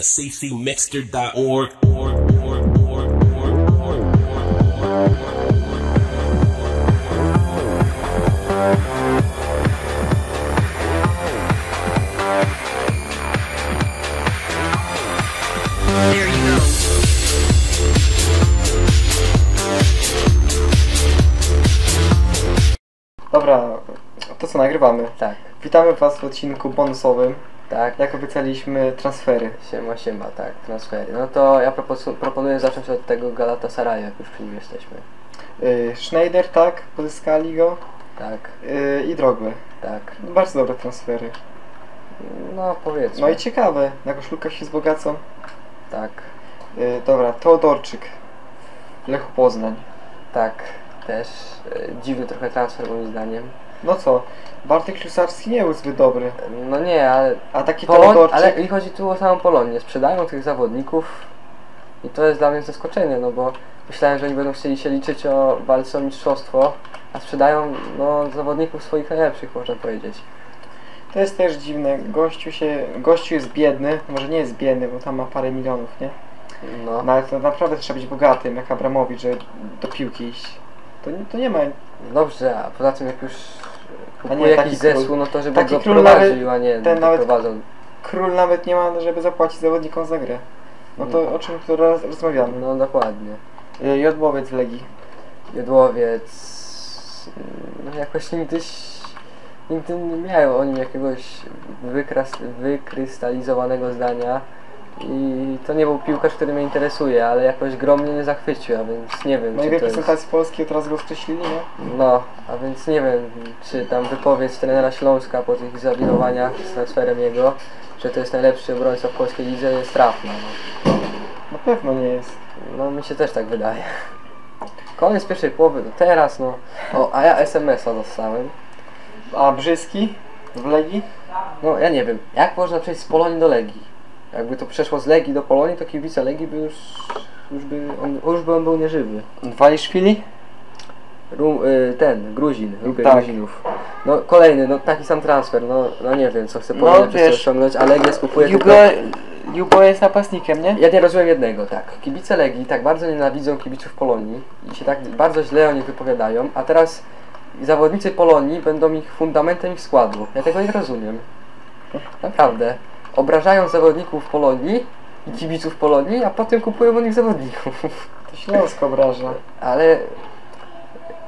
ccmixter.org. There you go. Dobra, to co nagrywamy? Tak, Witamy Was w odcinku bonusowym. Tak. Jak obiecaliśmy transfery. Siema, siema, tak, transfery. No to ja propos- proponuję zacząć od tego Galatasaraju, jak już przy nim jesteśmy. Yy, Schneider, tak, pozyskali go. Tak, Yy, I Drogba. tak. Bardzo dobre transfery. No powiedzmy. No i ciekawe, na koszulkach się wzbogacą. Tak, Yy, dobra, Teodorczyk. Lechu Poznań. tak. Też e, dziwny trochę transfer moim zdaniem. No co, Bartek Ślusarski nie był zbyt dobry. No nie, ale, A taki Poloń, Teodorczyk... ale mi chodzi tu o samą Polonię. Sprzedają tych zawodników i to jest dla mnie zaskoczenie, no bo myślałem, że oni będą chcieli się liczyć o walce o mistrzostwo, a sprzedają no, zawodników swoich najlepszych, można powiedzieć. To jest też dziwne. Gościu się... Gościu jest biedny. Może nie jest biedny, bo tam ma parę milionów, nie? No. No ale to naprawdę trzeba być bogatym, jak Abramowicz, żeby do piłki iść. To, nie- to nie ma... Dobrze, a poza tym jak już kupuje nie, taki jakiś król- zespół, no to żeby taki go król prowadził, a nie ten nawet- prowadzą. Król nawet nie ma, żeby zapłacić zawodnikom za grę. No to o czym tu raz rozmawiamy. No dokładnie. Y, Jodłowiec Legii. Jodłowiec, no jakoś nigdy, nigdy nie miałem o nim jakiegoś wykras, wykrystalizowanego zdania. I to nie był piłkarz, który mnie interesuje, ale jakoś grom mnie nie zachwycił, a więc nie wiem, No i w czy to jest... reprezentacji Polski od razu go skreślili, nie? No, a więc nie wiem, czy tam wypowiedź trenera Śląska po tych zawirowaniach z transferem jego, że to jest najlepszy obrońca w polskiej lidze jest trafna. No. Na pewno nie jest. no mi się też tak wydaje. Koniec pierwszej połowy, no teraz no. O, a ja SMS-a dostałem. A Brzyski w Legii? No ja nie wiem, jak można przejść z Polonii do Legii? Jakby to przeszło z Legii do Polonii, to kibice Legii by już, już by, on, już by on był nieżywy. Waliszwili? Rum, y, ten, Gruzin, lubię Tak. Gruzinów. No kolejny, no taki sam transfer, no, no nie wiem co chce No, przez to wiesz, osiągnąć, a Legia skupuje Jugo, tylko... Jugo jest napastnikiem, nie? Ja nie rozumiem jednego, tak. Kibice Legii tak bardzo nienawidzą kibiców Polonii i się tak bardzo źle o nich wypowiadają, a teraz zawodnicy Polonii będą ich fundamentem ich składu. Ja tego nie rozumiem. Naprawdę. Obrażają zawodników Polonii i kibiców Polonii, a potem kupują od nich zawodników. To Śląsk obraża. Ale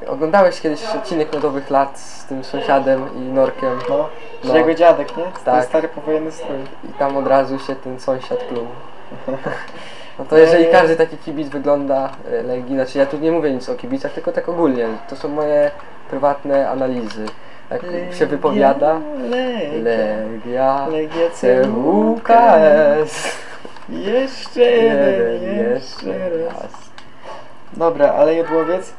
oglądałeś kiedyś odcinek Miodowych Lat z tym sąsiadem i Norkiem No, No. jego dziadek, nie? Ten Tak. stary powojenny strój. i tam od razu się ten sąsiad pluł. No to jeżeli każdy taki kibic wygląda e, Legii, znaczy ja tu nie mówię nic o kibicach, tylko tak ogólnie, to są moje prywatne analizy. Jak się wypowiada Legia. Legia, Legia CUKS. Jeszcze jeden, jeszcze raz. Dobra, ale Jodłowiec,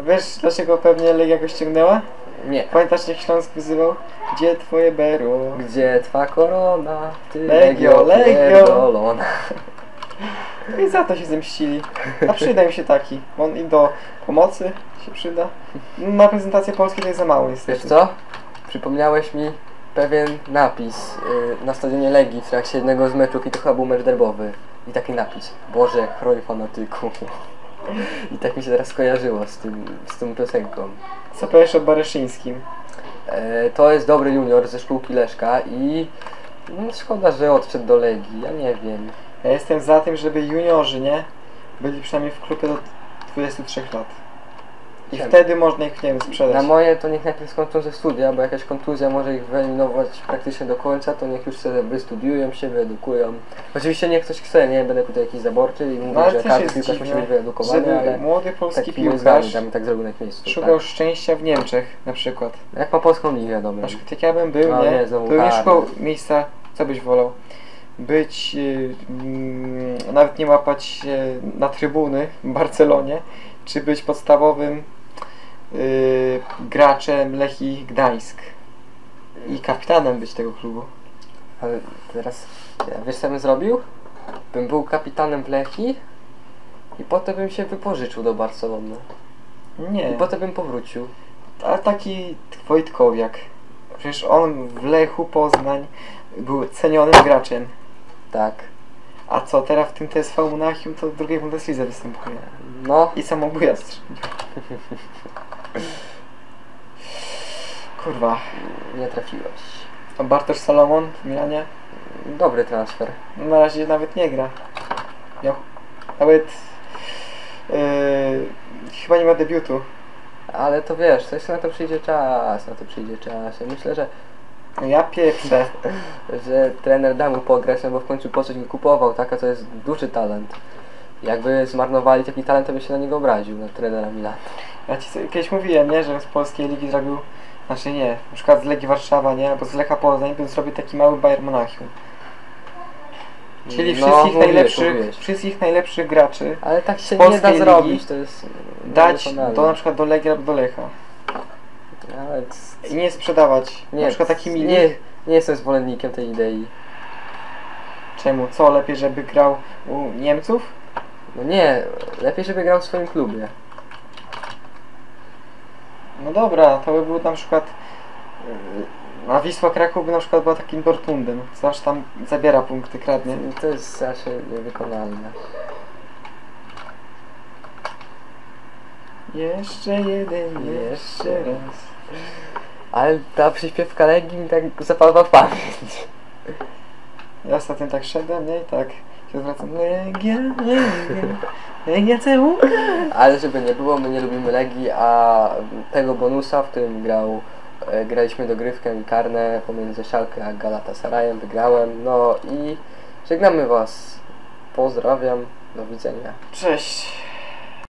wiesz dlaczego pewnie Legia go ściągnęła? Nie. Pamiętasz jak Śląsk wyzywał? Gdzie twoje berło? Gdzie twa korona? Ty Legio, Legio. pierdolona. No i za to się zemścili. A przyda im się taki. bo On im do pomocy się przyda. Na prezentację Polski to jest za mało niestety. Wiesz co? Przypomniałeś mi pewien napis y, na stadionie Legii w trakcie jednego z meczów i to chyba był mecz derbowy. I taki napis. Boże, jak chroni fanatyku. I tak mi się teraz skojarzyło z, tym, z tą piosenką. Co powiesz o Bareszyńskim? E, to jest dobry junior ze szkółki Leszka i no, szkoda, że odszedł do Legii. Ja nie wiem. Ja jestem za tym, żeby juniorzy, nie? Byli przynajmniej w klubie do 23 lat. I wtedy można ich, nie wiem, sprzedać. Na moje to niech najpierw skończą ze studia, bo jakaś kontuzja może ich wyeliminować praktycznie do końca, to niech już sobie wystudiują się, wyedukują. Oczywiście niech ktoś chce, nie będę tutaj jakiś zaborczy i mówię, No ale że też każdy jest piłkarz musi dziwne, być wyedukowany, żeby ale młody polski tak moim zdaniem, piłkarz bym tak zrobił na miejscu. szukał Tak. szczęścia w Niemczech na przykład. Jak ma polską ligę, dobra. Na przykład jak ja bym był, No nie? nie, znowu to bym nie karny. szukał miejsca, co byś wolał? Być, yy, mm, nawet nie łapać się na trybuny w Barcelonie, czy być podstawowym yy, graczem Lechii Gdańsk i kapitanem być tego klubu. Ale teraz, wiesz co bym zrobił? Bym był kapitanem w Lechii i potem bym się wypożyczył do Barcelony. Nie, I potem bym powrócił. a taki Wojtkowiak. Przecież on w Lechu Poznań był cenionym graczem. Tak. A co, teraz w tym TSV Monachium to w drugiej Bundeslidze występuje. No, I samobuja strzelił. Kurwa. nie trafiłeś. A Bartosz Salomon w Milanie? Dobry transfer. Na razie nawet nie gra. Miał nawet... Yy, chyba nie ma debiutu. Ale to wiesz, jeszcze na to przyjdzie czas, na to przyjdzie czas. Ja myślę, że, ja pieprzę. że trener da mu pograć, no bo w końcu po coś go kupował, taka to jest duży talent. Jakby zmarnowali taki talent, to by się na niego obraził, na trenera Milana. Ja ci sobie kiedyś mówiłem, nie, że z polskiej ligi zrobił, znaczy nie, na przykład z Legii Warszawa, nie, albo z Lecha Poznań, bym zrobił taki mały Bayern Monachium. Czyli No, wszystkich mówiłeś, najlepszych, mówiłeś. wszystkich najlepszych graczy Ale tak się nie da zrobić, to jest dać do na przykład do Legii albo do Lecha. I nie sprzedawać. nie, na przykład taki mili. nie, nie jestem zwolennikiem tej idei. Czemu? Co lepiej, żeby grał u Niemców? No nie, lepiej żeby grał w swoim klubie. No dobra, to by był na przykład yy, a Wisła Kraków by na przykład była takim Dortmundem. Zawsze tam zabiera punkty, kradnie. To jest raczej niewykonalne. Jeszcze jeden, jeszcze raz. Ale ta przyśpiewka Legii mi tak zapadła w pamięć. Ja ostatnio tak szedłem, nie? I tak się zwracam. Legia, Legia, Legia CU. Ale żeby nie było, my nie lubimy Legii, a tego bonusa, w którym grał, e, graliśmy dogrywkę i karne pomiędzy Szalkę a Galatasarayem, wygrałem. No i żegnamy Was. Pozdrawiam, do widzenia. Cześć.